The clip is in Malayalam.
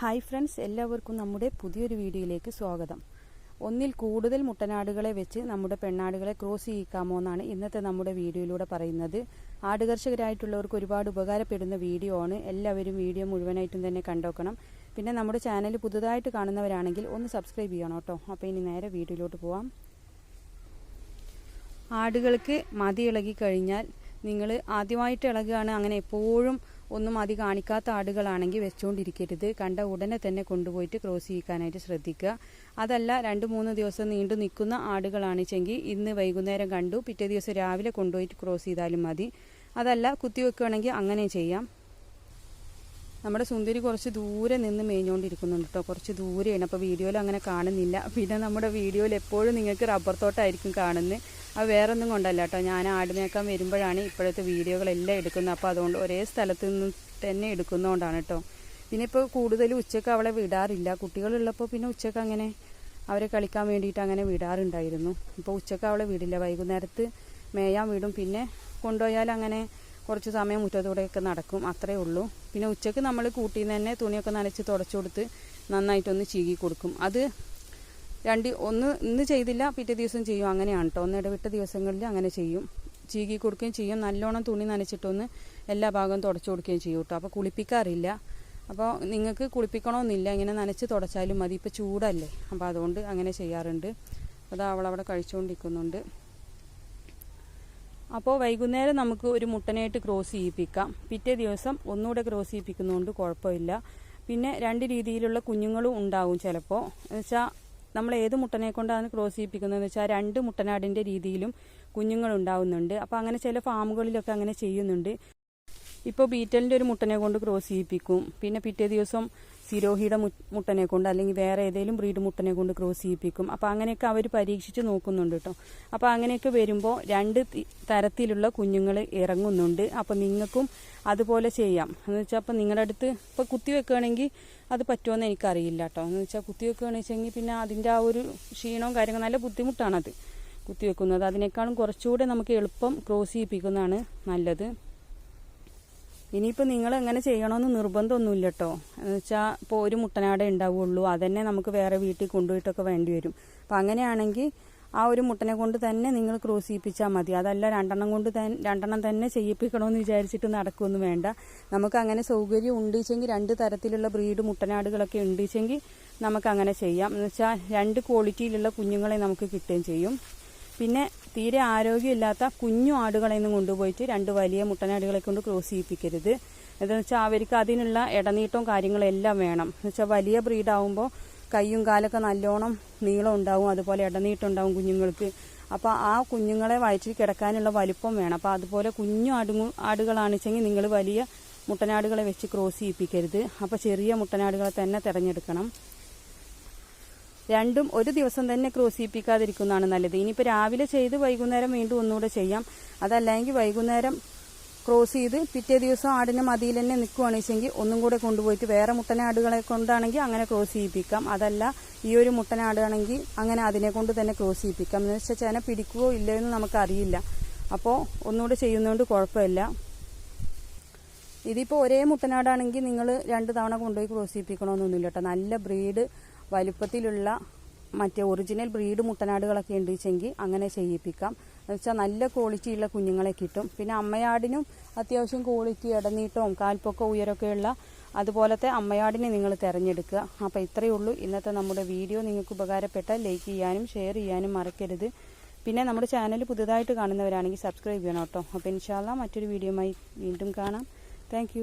ഹായ് ഫ്രണ്ട്സ് എല്ലാവർക്കും നമ്മുടെ പുതിയൊരു വീഡിയോയിലേക്ക് സ്വാഗതം. ഒന്നിൽ കൂടുതൽ മുട്ടനാടുകളെ വെച്ച് നമ്മുടെ പെണ്ണാടുകളെ ക്രോസ് ചെയ്യിക്കാമോ എന്നാണ് ഇന്നത്തെ നമ്മുടെ വീഡിയോയിലൂടെ പറയുന്നത്. ആടുകർഷകരായിട്ടുള്ളവർക്ക് ഒരുപാട് ഉപകാരപ്പെടുന്ന വീഡിയോ ആണ്. എല്ലാവരും വീഡിയോ മുഴുവനായിട്ടും തന്നെ കണ്ടോക്കണം. പിന്നെ നമ്മുടെ ചാനൽ പുതുതായിട്ട് കാണുന്നവരാണെങ്കിൽ ഒന്ന് സബ്സ്ക്രൈബ് ചെയ്യണം കേട്ടോ. അപ്പോൾ ഇനി നേരെ വീഡിയോയിലോട്ട് പോവാം. ആടുകൾക്ക് മതി ഇളകി കഴിഞ്ഞാൽ നിങ്ങൾ ആദ്യമായിട്ട് ഇളകുകയാണ് അങ്ങനെ എപ്പോഴും ഒന്നും അതി കാണിക്കാത്ത ആടുകളാണെങ്കിൽ വെച്ചുകൊണ്ടിരിക്കരുത് കണ്ട ഉടനെ തന്നെ കൊണ്ടുപോയിട്ട് ക്രോസ് ചെയ്യിക്കാനായിട്ട് ശ്രദ്ധിക്കുക. അതല്ല രണ്ട് മൂന്ന് ദിവസം നീണ്ടു നിൽക്കുന്ന ആടുകളാണെച്ചെങ്കിൽ ഇന്ന് വൈകുന്നേരം കണ്ടു പിറ്റേ ദിവസം രാവിലെ കൊണ്ടുപോയിട്ട് ക്രോസ് ചെയ്താലും മതി. അതല്ല കുത്തിവെക്കുകയാണെങ്കിൽ അങ്ങനെ ചെയ്യാം. നമ്മുടെ സുന്ദരി കുറച്ച് ദൂരെ നിന്ന് മേഞ്ഞുകൊണ്ടിരിക്കുന്നുണ്ട് കേട്ടോ കുറച്ച് ദൂരെയാണ്. അപ്പോൾ വീഡിയോയിൽ അങ്ങനെ കാണുന്നില്ല. പിന്നെ നമ്മുടെ വീഡിയോയിൽ എപ്പോഴും നിങ്ങൾക്ക് റബ്ബർ തോട്ടമായിരിക്കും കാണുന്നത്. അത് വേറെ ഒന്നും കൊണ്ടല്ല കേട്ടോ. ഞാൻ ആടിനേക്കാൻ വരുമ്പോഴാണ് ഇപ്പോഴത്തെ വീഡിയോകളെല്ലാം എടുക്കുന്നത്. അപ്പോൾ അതുകൊണ്ട് ഒരേ സ്ഥലത്ത് നിന്ന് തന്നെ എടുക്കുന്നതുകൊണ്ടാണ് കേട്ടോ. പിന്നെ ഇപ്പോൾ കൂടുതൽ ഉച്ചയ്ക്ക് അവളെ വിടാറില്ല. കുട്ടികളുള്ളപ്പോൾ പിന്നെ ഉച്ചയ്ക്ക് അങ്ങനെ അവരെ കളിക്കാൻ വേണ്ടിയിട്ട് അങ്ങനെ വിടാറുണ്ടായിരുന്നു. ഇപ്പോൾ ഉച്ചയ്ക്ക് അവളെ വിടില്ല. വൈകുന്നേരത്ത് മേയാൻ വിടും. പിന്നെ കൊണ്ടുപോയാൽ അങ്ങനെ കുറച്ച് സമയം മുറ്റത്തൂടെയൊക്കെ നടക്കും. അത്രയേ ഉള്ളൂ. പിന്നെ ഉച്ചയ്ക്ക് നമ്മൾ കൂട്ടിൽ നിന്ന് തന്നെ തുണിയൊക്കെ നനച്ച് തുടച്ചു കൊടുത്ത് നന്നായിട്ടൊന്ന് ചീകി കൊടുക്കും. അത് രണ്ട് ഒന്ന് ഇന്ന് ചെയ്തില്ല പിറ്റേ ദിവസം ചെയ്യും. അങ്ങനെയാണ് കേട്ടോ ഒന്ന് ഇടവിട്ട ദിവസങ്ങളിൽ അങ്ങനെ ചെയ്യും. ചീകി കൊടുക്കുകയും ചെയ്യും. നല്ലോണം തുണി നനച്ചിട്ടൊന്ന് എല്ലാ ഭാഗവും തുടച്ചു കൊടുക്കുകയും ചെയ്യും കേട്ടോ അപ്പോൾ കുളിപ്പിക്കാറില്ല. അപ്പോൾ നിങ്ങൾക്ക് കുളിപ്പിക്കണമെന്നില്ല ഇങ്ങനെ നനച്ച് തുടച്ചാലും മതി. ഇപ്പോൾ ചൂടല്ലേ. അപ്പോൾ അതുകൊണ്ട് അങ്ങനെ ചെയ്യാറുണ്ട്. അത് അവളവിടെ കഴിച്ചുകൊണ്ടിരിക്കുന്നുണ്ട്. അപ്പോൾ വൈകുന്നേരം നമുക്ക് ഒരു മുട്ടനായിട്ട് ക്രോസ് ചെയ്യിപ്പിക്കാം. പിറ്റേ ദിവസം ഒന്നുകൂടെ ക്രോസ് ചെയ്യിപ്പിക്കുന്നതുകൊണ്ട് കുഴപ്പമില്ല. പിന്നെ രണ്ട് രീതിയിലുള്ള കുഞ്ഞുങ്ങളും ഉണ്ടാവും ചിലപ്പോൾ എന്നുവെച്ചാൽ നമ്മൾ ഏത് മുട്ടനെ കൊണ്ടാണ് ക്രോസ് ചെയ്യിപ്പിക്കുന്നതെന്ന് വെച്ചാൽ രണ്ട് മുട്ടനാടിന്റെ രീതിയിലും കുഞ്ഞുങ്ങൾ ഉണ്ടാവുന്നുണ്ട്. അപ്പോൾ അങ്ങനെ ചില ഫാമുകളിലൊക്കെ അങ്ങനെ ചെയ്യുന്നുണ്ട്. ഇപ്പോൾ ബീറ്റലിന്റെ ഒരു മുട്ടനെ കൊണ്ട് ക്രോസ് ചെയ്യിപ്പിക്കും. പിന്നെ പിറ്റേ ദിവസം സിരോഹിയുടെ മുട്ടനെ കൊണ്ട് അല്ലെങ്കിൽ വേറെ ഏതെങ്കിലും ബ്രീഡ് മുട്ടനെ കൊണ്ട് ക്രോസ് ചെയ്യിപ്പിക്കും. അപ്പോൾ അങ്ങനെയൊക്കെ അവർ പരീക്ഷിച്ച് നോക്കുന്നുണ്ട് കേട്ടോ. അപ്പോൾ അങ്ങനെയൊക്കെ വരുമ്പോൾ രണ്ട് തരത്തിലുള്ള കുഞ്ഞുങ്ങൾ ഇറങ്ങുന്നുണ്ട്. അപ്പോൾ നിങ്ങൾക്കും അതുപോലെ ചെയ്യാം. എന്ന് വെച്ചാൽ അപ്പോൾ നിങ്ങളുടെ അടുത്ത് ഇപ്പോൾ കുത്തി വെക്കുകയാണെങ്കിൽ അത് പറ്റുമെന്ന് എനിക്കറിയില്ല കേട്ടോ. എന്ന് വെച്ചാൽ കുത്തി വെക്കുകയാണെന്ന് വെച്ചെങ്കിൽ പിന്നെ അതിന്റെ ആ ഒരു ക്ഷീണവും കാര്യങ്ങളും നല്ല ബുദ്ധിമുട്ടാണത്. കുത്തിവെക്കുന്നത് അതിനേക്കാളും കുറച്ചുകൂടെ നമുക്ക് എളുപ്പം ക്രോസ് ചെയ്യിപ്പിക്കുന്നതാണ് നല്ലത്. ഇനിയിപ്പോൾ നിങ്ങൾ എങ്ങനെ ചെയ്യണമെന്ന് നിർബന്ധമൊന്നുമില്ല കേട്ടോ വെച്ചാൽ ഇപ്പോൾ ഒരു മുട്ടനാടേ ഉണ്ടാവുള്ളൂ അതന്നെ നമുക്ക് വേറെ വീട്ടിൽ കൊണ്ടുപോയിട്ടൊക്കെ വേണ്ടി വരും. അപ്പം അങ്ങനെയാണെങ്കിൽ ആ ഒരു മുട്ടനെ കൊണ്ട് തന്നെ നിങ്ങൾ ക്രോസ് ചെയ്യിപ്പിച്ചാൽ മതി. അതല്ല രണ്ടെണ്ണം കൊണ്ട് രണ്ടെണ്ണം തന്നെ ചെയ്യിപ്പിക്കണമെന്ന് വിചാരിച്ചിട്ട് നടക്കുമൊന്നും വേണ്ട. നമുക്ക് അങ്ങനെ സൗകര്യം ഉണ്ടിച്ചെങ്കിൽ രണ്ട് തരത്തിലുള്ള ബ്രീഡ് മുട്ടനാടുകളൊക്കെ ഉണ്ടിച്ചെങ്കിൽ നമുക്ക് അങ്ങനെ ചെയ്യാം. എന്ന് വെച്ചാൽ രണ്ട് ക്വാളിറ്റിയിലുള്ള കുഞ്ഞുങ്ങളെ നമുക്ക് കിട്ടുകയും ചെയ്യും. പിന്നെ തീരെ ആരോഗ്യമില്ലാത്ത കുഞ്ഞു ആടുകളെ നിന്ന് കൊണ്ടുപോയിട്ട് രണ്ട് വലിയ മുട്ടനാടുകളെ കൊണ്ട് ക്രോസ് ചെയ്യിപ്പിക്കരുത്. എന്താണെന്ന് വെച്ചാൽ അവർക്ക് അതിനുള്ള ഇടനീട്ടവും കാര്യങ്ങളും എല്ലാം വേണം. എന്ന് വെച്ചാൽ വലിയ ബ്രീഡാവുമ്പോൾ കൈയും കാലൊക്കെ നല്ലോണം നീളം ഉണ്ടാവും അതുപോലെ ഇടനീട്ടം ഉണ്ടാവും കുഞ്ഞുങ്ങൾക്ക്. അപ്പോൾ ആ കുഞ്ഞുങ്ങളെ വയറ്റിൽ കിടക്കാനുള്ള വലിപ്പം വേണം. അപ്പോൾ അതുപോലെ കുഞ്ഞു ആടുങ്ങു ആടുകളാണെച്ചെങ്കിൽ നിങ്ങൾ വലിയ മുട്ടനാടുകളെ വെച്ച് ക്രോസ് ചെയ്യിപ്പിക്കരുത്. അപ്പോൾ ചെറിയ മുട്ടനാടുകളെ തന്നെ തിരഞ്ഞെടുക്കണം. രണ്ടും ഒരു ദിവസം തന്നെ ക്രോസിപ്പിക്കാതിരിക്കുന്നതാണ് നല്ലത്. ഇനിയിപ്പോൾ രാവിലെ ചെയ്ത് വൈകുന്നേരം വീണ്ടും ഒന്നുകൂടെ ചെയ്യാം. അതല്ലെങ്കിൽ വൈകുന്നേരം ക്രോസ് ചെയ്ത് പിറ്റേ ദിവസം ആടിന് മതിയിൽ തന്നെ നിൽക്കുകയാണെച്ചെങ്കിൽ ഒന്നും കൂടെ കൊണ്ടുപോയിട്ട് വേറെ മുട്ടനാടുകളെ കൊണ്ടാണെങ്കിൽ അങ്ങനെ ക്രോസ് ചെയ്യിപ്പിക്കാം. അതല്ല ഈ ഒരു മുട്ടനാടുകയാണെങ്കിൽ അങ്ങനെ അതിനെ കൊണ്ട് തന്നെ ക്രോസ് ചെയ്യിപ്പിക്കാം. എന്ന് വെച്ചാൽ ചേന പിടിക്കുകയോ ഇല്ലയോ എന്ന് നമുക്കറിയില്ല. അപ്പോൾ ഒന്നുകൂടെ ചെയ്യുന്നതുകൊണ്ട് കുഴപ്പമില്ല. ഇതിപ്പോൾ ഒരേ മുട്ടനാടാണെങ്കിൽ നിങ്ങൾ രണ്ട് തവണ കൊണ്ടുപോയി ക്രോസ് ചെയ്യിപ്പിക്കണമെന്നൊന്നുമില്ല കേട്ടോ. നല്ല ബ്രീഡ് വലുപ്പത്തിലുള്ള മറ്റേ ഒറിജിനൽ ബ്രീഡ് മുട്ടനാടുകളൊക്കെ ഉണ്ട് വെച്ചെങ്കിൽ അങ്ങനെ ചെയ്യിപ്പിക്കാം. എന്നുവെച്ചാൽ നല്ല ക്വാളിറ്റിയുള്ള കുഞ്ഞുങ്ങളെ കിട്ടും. പിന്നെ അമ്മയാടിനും അത്യാവശ്യം ക്വാളിറ്റി ഇടനീട്ടവും കാൽപ്പൊക്കെ ഉയരൊക്കെയുള്ള അതുപോലത്തെ അമ്മയാടിനെ നിങ്ങൾ തിരഞ്ഞെടുക്കുക. അപ്പോൾ ഇത്രയേ ഉള്ളൂ. ഇന്നത്തെ നമ്മുടെ വീഡിയോ നിങ്ങൾക്ക് ഉപകാരപ്പെട്ട ലൈക്ക് ചെയ്യാനും ഷെയർ ചെയ്യാനും മറക്കരുത്. പിന്നെ നമ്മുടെ ചാനൽ പുതുതായിട്ട് കാണുന്നവരാണെങ്കിൽ സബ്സ്ക്രൈബ് ചെയ്യണം കേട്ടോ. അപ്പോൾ ഇൻഷാല്ല മറ്റൊരു വീഡിയോയുമായി വീണ്ടും കാണാം. താങ്ക്